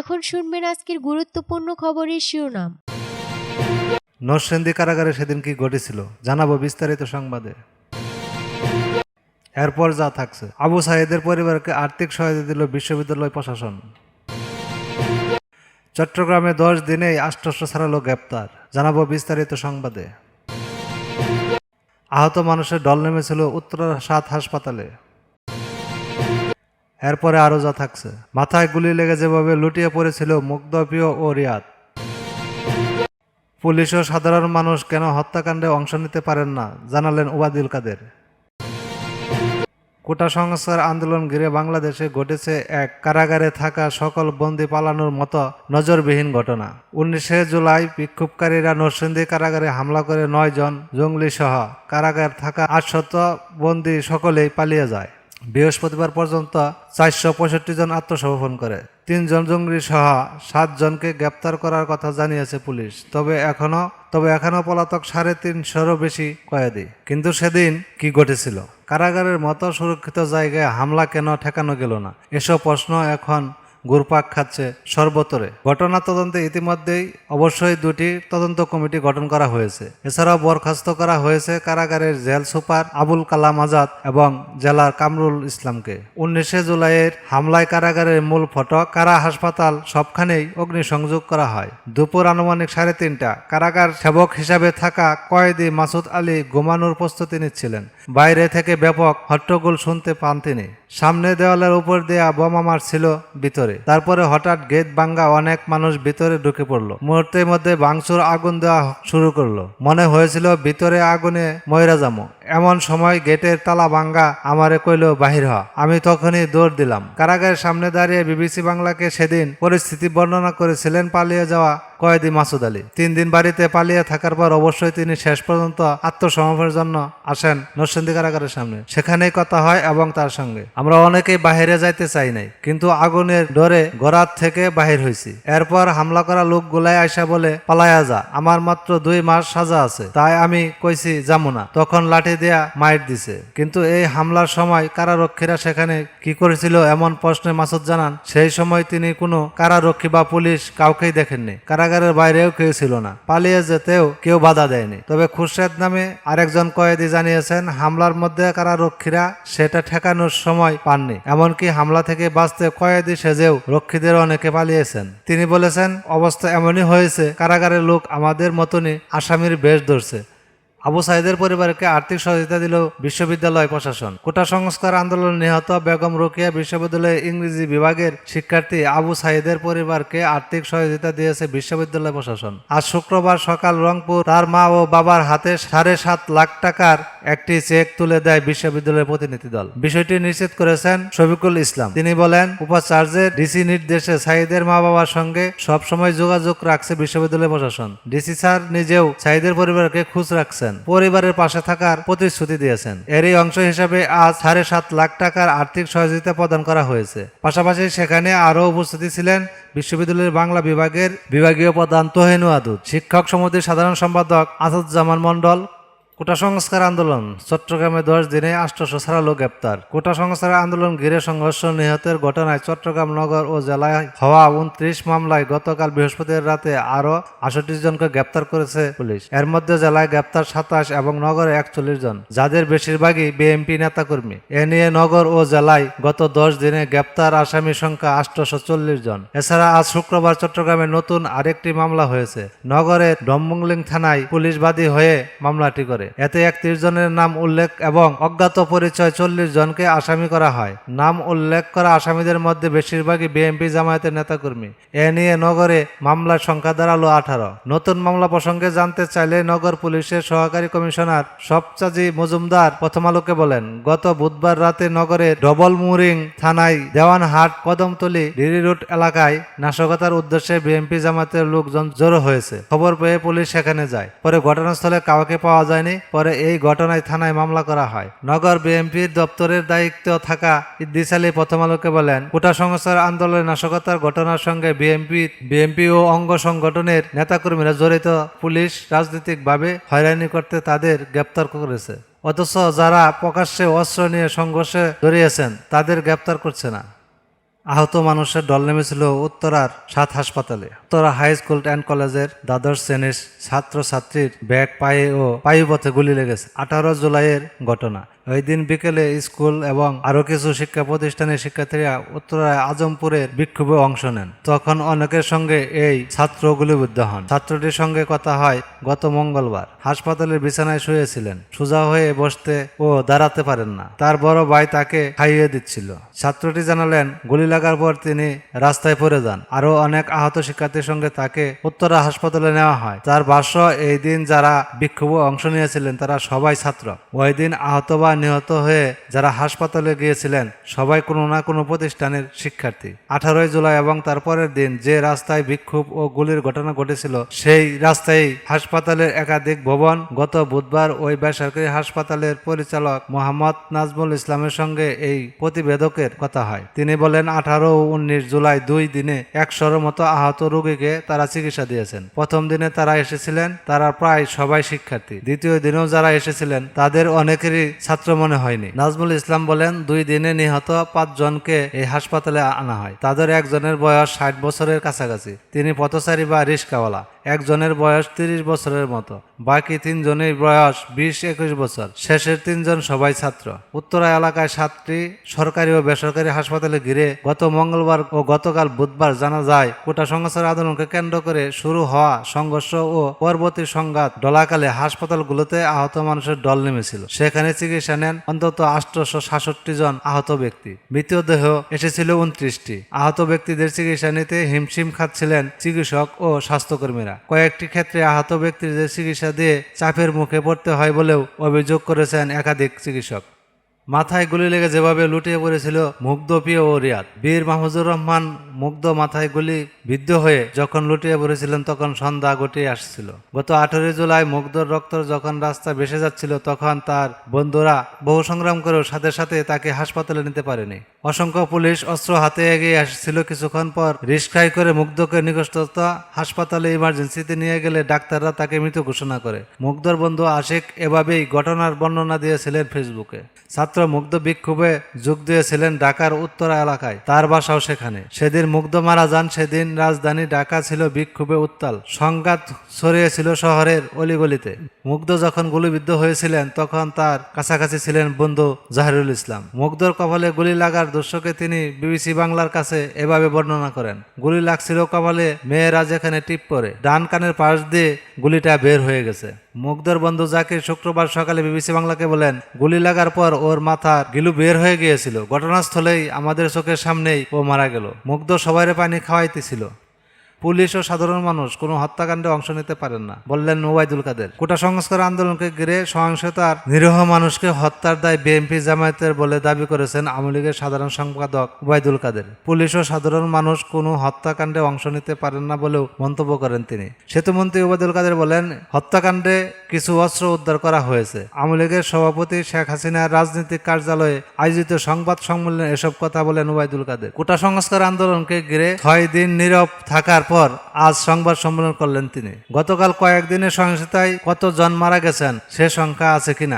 এখন শুনবেন আজকের গুরুত্বপূর্ণ খবরের শিরোনাম। নরসিংদী কারাগারে সেদিন কি ঘটেছিল, জানাব বিস্তারিত সংবাদে। এরপর যা থাকছে, আবু সাইদের পরিবারকে আর্থিক সহায়তা দিল বিশ্ববিদ্যালয় প্রশাসন। চট্টগ্রামে দশ দিনেই আষ্টশো ছাড়ালো গ্রেপ্তার, জানাব বিস্তারিত সংবাদে। আহত মানুষের দল নেমেছিল উত্তরা সাত হাসপাতালে। এরপরে আরও যা থাকছে। মাথায় গুলি লেগে যেভাবে লুটিয়ে পড়েছিল মুগ্ধপ্রিয় ও রিয়াদ। পুলিশ ও সাধারণ মানুষ কেন হত্যাকাণ্ডে অংশ নিতে পারেন না, জানালেন ওবায়দুল কাদের। কোটা সংস্কার আন্দোলন ঘিরে বাংলাদেশে ঘটেছে এক কারাগারে থাকা সকল বন্দি পালানোর মতো নজরবিহীন ঘটনা। উনিশে জুলাই বিক্ষোভকারীরা নরসিংদী কারাগারে হামলা করে নয় জন জঙ্গলি সহ কারাগার থাকা আটশত বন্দি সকলেই পালিয়ে যায়। বৃহস্পতিবার পর্যন্ত চারশো পঁয়ষট্টি জন আত্মসমর্পণ করে। তিনজন জঙ্গি সহ সাতজনকে গ্রেপ্তার করার কথা জানিয়েছে পুলিশ। তবে এখনও তবে এখনও পলাতক সাড়ে তিনশোরও বেশি কয়েদি। কিন্তু সেদিন কি ঘটেছিল? কারাগারের মতো সুরক্ষিত জায়গায় হামলা কেন, ঠেকানো গেল না? এসব প্রশ্ন এখন ঘুরপাক খাচ্ছে সর্বতরে। ঘটনা তদন্তে ইতিমধ্যেই অবশ্যই দুটি তদন্ত কমিটি গঠন করা হয়েছে। এছাড়াও বরখাস্ত করা হয়েছে কারাগারের জেল সুপার আবুল কালাম আজাদ এবং জেলার কামরুল ইসলামকে। উনিশে জুলাইয়ের হামলায় কারাগারের মূল ফটক, কারা হাসপাতাল, সবখানেই অগ্নিসংযোগ করা হয়। দুপুর আনুমানিক সাড়ে তিনটা, কারাগার সেবক হিসাবে থাকা কয়েদি মাসুদ আলী ঘুমানোর প্রস্তুতি নিচ্ছিলেন। বাইরে থেকে ব্যাপক হট্টগোল শুনতে পান তিনি। সামনে দেওয়ালের উপর দেয়া বোমা মারছিল ভিতরে। তারপরে হঠাৎ গেট ভাঙ্গা অনেক মানুষ ভিতরে ঢুকে পড়ল। মুহূর্তের মধ্যে বাংসুর আগুন দেওয়া শুরু করল। মনে হয়েছিল ভিতরে আগুনে ময়রা যামো এমন সময় গেটের তালা ভাঙ্গা আমারে কইল, বাহির হ। আমি তখনই দৌড় দিলাম। কারাগারের সামনে দাঁড়িয়ে বিবিসি বাংলাকে সেদিন পরিস্থিতি বর্ণনা করেছিলেন পালিয়ে যাওয়া কয়েদি মাসুদ আলী। তিন দিন বাড়িতে পালিয়ে থাকার পর অবশ্যই তিনি শেষ পর্যন্ত আত্মসমর্পণের জন্য আসেন নরসিংদী কারাগারের সামনে। সেখানেই কথা হয় এবং তার সঙ্গে। আমরা অনেকেই বাহিরে যাইতে চাই নাই, কিন্তু আগুনের ডরে গড়াত থেকে বাহির হয়েছি এরপর হামলা করা লোক গুলাই আইসা বলে, পালায়া যা, আমার মাত্র দুই মাস সাজা আছে। তাই আমি কইছি যাব না। তখন লাঠি দেয়া মাইট দিছে। কিন্তু এই হামলার সময় কারারক্ষীরা সেখানে কি করেছিল এমন প্রশ্নে মাসুদ জানান, সেই সময় তিনি কোনো কারারক্ষী বা পুলিশ কাউকেই দেখেননি। কারাগারের বাইরেও কেউ ছিল না। পালিয়ে যেতেও কেউ বাধা দেয়নি। তবে খুরশেদ নামে আরেকজন কয়েদি জানিয়েছেন, হামলার মধ্যে কারারক্ষীরা সেটা ঠেকানোর সময় পাননি, এমনকি হামলা থেকে বাঁচতে কয়েদি সেজেও রক্ষীদের অনেকে পালিয়েছেন। তিনি বলেছেন, অবস্থা এমনই হয়েছে, কারাগারের লোক আমাদের মতনই আসামির বেশ ধরছে। আবু সাইদের পরিবারকে আর্থিক সহযোগিতা দিল বিশ্ববিদ্যালয় প্রশাসন। কোটা সংস্কার আন্দোলন নিহত বেগম রোকেয়া বিশ্ববিদ্যালয়ের ইংরেজি বিভাগের শিক্ষার্থী আবু সাইদের পরিবারকে আর্থিক সহযোগিতা দিয়েছে বিশ্ববিদ্যালয় প্রশাসন। আজ শুক্রবার সকাল রংপুর তার মা ও বাবার হাতে সাড়ে সাত লাখ টাকার একটি চেক তুলে দেয় বিশ্ববিদ্যালয়ের প্রতিনিধি দল। বিষয়টি নিশ্চিত করেছেন শফিকুল ইসলাম। তিনি বলেন, উপাচার্যের ডিসি নির্দেশে সাইদের মা বাবার সঙ্গে সবসময় যোগাযোগ রাখছে বিশ্ববিদ্যালয় প্রশাসন। ডিসি স্যার নিজেও সাইদের পরিবারকে খুঁজ রাখছেন। পরিবারের পাশে থাকার প্রতিশ্রুতি দিয়েছেন। এরই অংশ হিসেবে আজ সাড়ে সাত লাখ টাকার আর্থিক সহযোগিতা প্রদান করা হয়েছে। পাশাপাশি সেখানে আরও উপস্থিতি ছিলেন বিশ্ববিদ্যালয়ের বাংলা বিভাগের বিভাগীয় প্রধান তোহেনু আদুদ শিক্ষক সমিতির সাধারণ সম্পাদক আসাদুজ্জামান মণ্ডল কোটা সংস্কার আন্দোলন, চট্টগ্রামে দশ দিনে আষ্টশো ছাড়ালো গ্রেপ্তার। কোটা সংস্কার আন্দোলন ঘিরে সংঘর্ষ নিহতের ঘটনায় চট্টগ্রাম নগর ও জেলায় হওয়া উনত্রিশ মামলায় গতকাল বৃহস্পতিবার রাতে আরও আষট্টি জনকে গ্রেপ্তার করেছে পুলিশ। এর মধ্যে জেলায় গ্রেপ্তার সাতাশ এবং নগরে একচল্লিশ জন, যাদের বেশিরভাগই বিএনপি নেতাকর্মী। এ নিয়ে নগর ও জেলায় গত দশ দিনে গ্রেপ্তার আসামির সংখ্যা আষ্টশো চল্লিশ জন। এছাড়া আজ শুক্রবার চট্টগ্রামে নতুন আরেকটি মামলা হয়েছে। নগরের ডম্বুংলিং থানায় পুলিশ বাদী হয়ে মামলাটি করে। এতে একত্রিশ জনের নাম উল্লেখ এবং অজ্ঞাত পরিচয় চল্লিশ জনকে আসামি করা হয়। নাম উল্লেখ করা আসামিদের মধ্যে বেশিরভাগই বিএনপি জামায়াতের নেতাকর্মী। এ নিয়ে নগরে মামলার সংখ্যা দাঁড়াল আঠারো। নতুন মামলা প্রসঙ্গে জানতে চাইলে নগর পুলিশের সহকারী কমিশনার সবচাজি মজুমদার প্রথম আলোকে বলেন, গত বুধবার রাতে নগরে ডবল মুরিং থানায় দেওয়ানহাট কদমতলি ডিরি রোড এলাকায় নাশকতার উদ্দেশ্যে বিএনপি জামাতের লোকজন জড়ো হয়েছে। খবর পেয়ে পুলিশ সেখানে যায়। পরে ঘটনাস্থলে কাউকে পাওয়া যায়নি। পরে এই ঘটনায় থানায় মামলা করা হয়। নগর বিএনপির দপ্তরের দায়িত্ব থাকা ইদ্দিস আলী প্রথম আলোকে বলেন, কোটা সংস্কার আন্দোলনে নাশকতার ঘটনার সঙ্গে বিএনপি বিএনপি ও অঙ্গ সংগঠনের নেতাকর্মীরা জড়িত। পুলিশ রাজনৈতিকভাবে হয়রানি করতে তাদের গ্রেপ্তার করেছে। অথচ যারা প্রকাশ্যে অস্ত্র নিয়ে সংঘর্ষে জড়িয়েছেন, তাদের গ্রেপ্তার করছে না। আহত মানুষের দল নেমেছিল উত্তরার সাত হাসপাতালে। উত্তরা হাই স্কুল অ্যান্ড কলেজের দ্বাদশ শ্রেণির ছাত্রছাত্রীর ব্যাগ পায়ে ও পায়ুপথে গুলি লেগেছে। আঠারো জুলাইয়ের ঘটনা। ওই দিন বিকেলে স্কুল এবং আরও কিছু শিক্ষা প্রতিষ্ঠানের শিক্ষার্থীরা উত্তরায় আজমপুরের বিক্ষোভে অংশ নেন। তখন অনেকের সঙ্গে এই ছাত্র গুলিবিদ্ধ হন। ছাত্রটির সঙ্গে কথা হয় গত মঙ্গলবার। হাসপাতালের বিছানায় শুয়েছিলেন। সোজা হয়ে বসতে ও দাঁড়াতে পারেন না। তার বড় ভাই তাকে খাইয়ে দিচ্ছিল। ছাত্রটি জানালেন, গুলি লাগার পর তিনি রাস্তায় পড়ে যান। আরও অনেক আহত শিক্ষার্থীর সঙ্গে তাকে উত্তরা হাসপাতালে নেওয়া হয়। তার ভাষ্য এই দিন যারা বিক্ষোভে অংশ নিয়েছিলেন, তারা সবাই ছাত্র। ওই দিন আহত বা নিহত হয়ে যারা হাসপাতালে গিয়েছিলেন, সবাই কোনো না কোনো প্রতিষ্ঠানের শিক্ষার্থী। আঠারোই জুলাই এবং তারপরের দিন যে রাস্তায় বিক্ষোভ ও গুলির ঘটনা ঘটেছিল, সেই রাস্তায় হাসপাতালের একাধিক ভবন। গত বুধবার ওই বেসরকারি হাসপাতালের পরিচালক মোহাম্মদ নাজমুল ইসলামের সঙ্গে এই প্রতিবেদকের কথা হয়। তিনি বলেন আঠারো ও উনিশ জুলাই দুই দিনে একশোর মতো আহত রোগীকে তারা চিকিৎসা দিয়েছেন। প্রথম দিনে তারা এসেছিলেন, তারা প্রায় সবাই শিক্ষার্থী। দ্বিতীয় দিনেও যারা এসেছিলেন, তাদের অনেকেরই ছাত্র মনে হয়নি। নাজমুল ইসলাম বলেন, দুই দিনে নিহত পাঁচজনকে এই হাসপাতালে আনা হয়। তাদের একজনের বয়স ষাট বছরের কাছাকাছি। তিনি পথচারী বা রিস্কাওয়ালা। একজনের বয়স তিরিশ বছরের মতো, বাকি তিনজনের বয়স বিশ একুশ বছর। শেষের তিনজন সবাই ছাত্র। উত্তরা এলাকায় সাতটি সরকারি ও বেসরকারি হাসপাতালে ঘিরে গত মঙ্গলবার ও গতকাল বুধবার জানা যায়, কোটা সংস্কার আন্দোলনকে কেন্দ্র করে শুরু হওয়া সংঘর্ষ ও পরবর্তী সংঘাত ডলাকালে হাসপাতালগুলোতে আহত মানুষের দল নেমেছিল। সেখানে চিকিৎসা নেন অন্তত আটশোশো সাতষট্টি জন আহত ব্যক্তি। মৃতদেহ এসেছিল উনত্রিশটি। আহত ব্যক্তিদের চিকিৎসা নিতে হিমশিম খাচ্ছিলেন চিকিৎসক ও স্বাস্থ্যকর্মীরা। কয়েকটি ক্ষেত্রে আহত ব্যক্তিদের চিকিৎসা দিয়ে চাপের মুখে পড়তে হয় বলেও অভিযোগ করেছেন একাধিক চিকিৎসক। মাথায় গুলি লেগে যেভাবে লুটিয়ে পড়েছিল মুগ্ধ প্রিয় ও রিয়াদ বীর মাহমুদুর রহমান মুগ্ধ মাথায় গুলি বিদ্ধ হয়ে যখন লুটিয়ে পড়েছিলেন তখন সন্ধ্যা গটিয়ে আসছিল। গত আঠেরোই জুলাই মুগ্ধর রক্ত যখন রাস্তা ভেসে যাচ্ছিল তখন তার বন্ধুরা বহু সংগ্রাম করেও সাথে সাথে তাকে হাসপাতালে নিতে পারেনি। অসংখ্য পুলিশ অস্ত্র হাতে এগিয়ে আসছিল। কিছুক্ষণ পর রিস্কাই করে মুগ্ধকে নিকটস্থ হাসপাতালে ইমার্জেন্সিতে নিয়ে গেলে ডাক্তাররা তাকে মৃত ঘোষণা করে। মুগ্ধর বন্ধু আশিক এভাবেই ঘটনার বর্ণনা দিয়েছিলেন ফেসবুকে। ছাত্র মুগ্ধ বিক্ষোভে যোগ দিয়েছিলেন ঢাকার উত্তরা এলাকায়। তার বাসাও সেখানে। সেদিন মুগ্ধ মারা যান, সেদিন রাজধানী ঢাকা ছিল বিক্ষোভে উত্তাল। সংঘাত ছড়িয়েছিল শহরের অলিগলিতে। মুগ্ধ যখন গুলিবিদ্ধ হয়েছিলেন, তখন তার কাছাকাছি ছিলেন বন্ধু জাহিরুল ইসলাম। মুগ্ধর কপালে গুলি লাগার দর্শকে তিনি বিবিসি বাংলার কাছে এভাবে বর্ণনা করেন। গুলি লাগছিল কপালে, মেয়েরা যেখানে টিপ করে ডান কানের পাশ দিয়ে গুলিটা বের হয়ে গেছে। মুগ্ধর বন্ধু জাকির শুক্রবার সকালে বিবিসি বাংলাকে বলেন, গুলি লাগার পর ওর মাথা গিলু বের হয়ে গিয়েছিল। ঘটনাস্থলেই আমাদের চোখের সামনেই ও মারা গেল। মুগ্ধ সবাইরে পানি খাওয়াইতেছিল। পুলিশ ও সাধারণ মানুষ কোনো হত্যাকাণ্ডে অংশ নিতে পারেন না, বললেন ওবায়দুল কাদের। কোটা সংস্কার আন্দোলনকে ঘিরে সহিংসতার নিরীহ মানুষকে হত্যার দায় বিএনপি জামায়াতের বলে দাবি করেছেন আওয়ামী লীগের সাধারণ সম্পাদক ওবায়দুল কাদের। পুলিশ ও সাধারণ মানুষ কোনো হত্যাকাণ্ডে অংশ নিতে পারেন না বলেও মন্তব্য করেন তিনি। সেতুমন্ত্রী ওবায়দুল কাদের বলেন, হত্যাকাণ্ডে কিছু অস্ত্র উদ্ধার করা হয়েছে। আওয়ামী লীগের সভাপতি শেখ হাসিনার রাজনৈতিক কার্যালয়ে আয়োজিত সংবাদ সম্মেলনে এসব কথা বলেন ওবায়দুল কাদের। কোটা সংস্কার আন্দোলনকে ঘিরে ছয় দিন নীরব থাকার পর আজ সংবাদ সম্মেলন করলেন তিনি। গতকাল কয়েকদিনের সহিংসতায় কত জন মারা গেছেন, সে সংখ্যা আছে কিনা?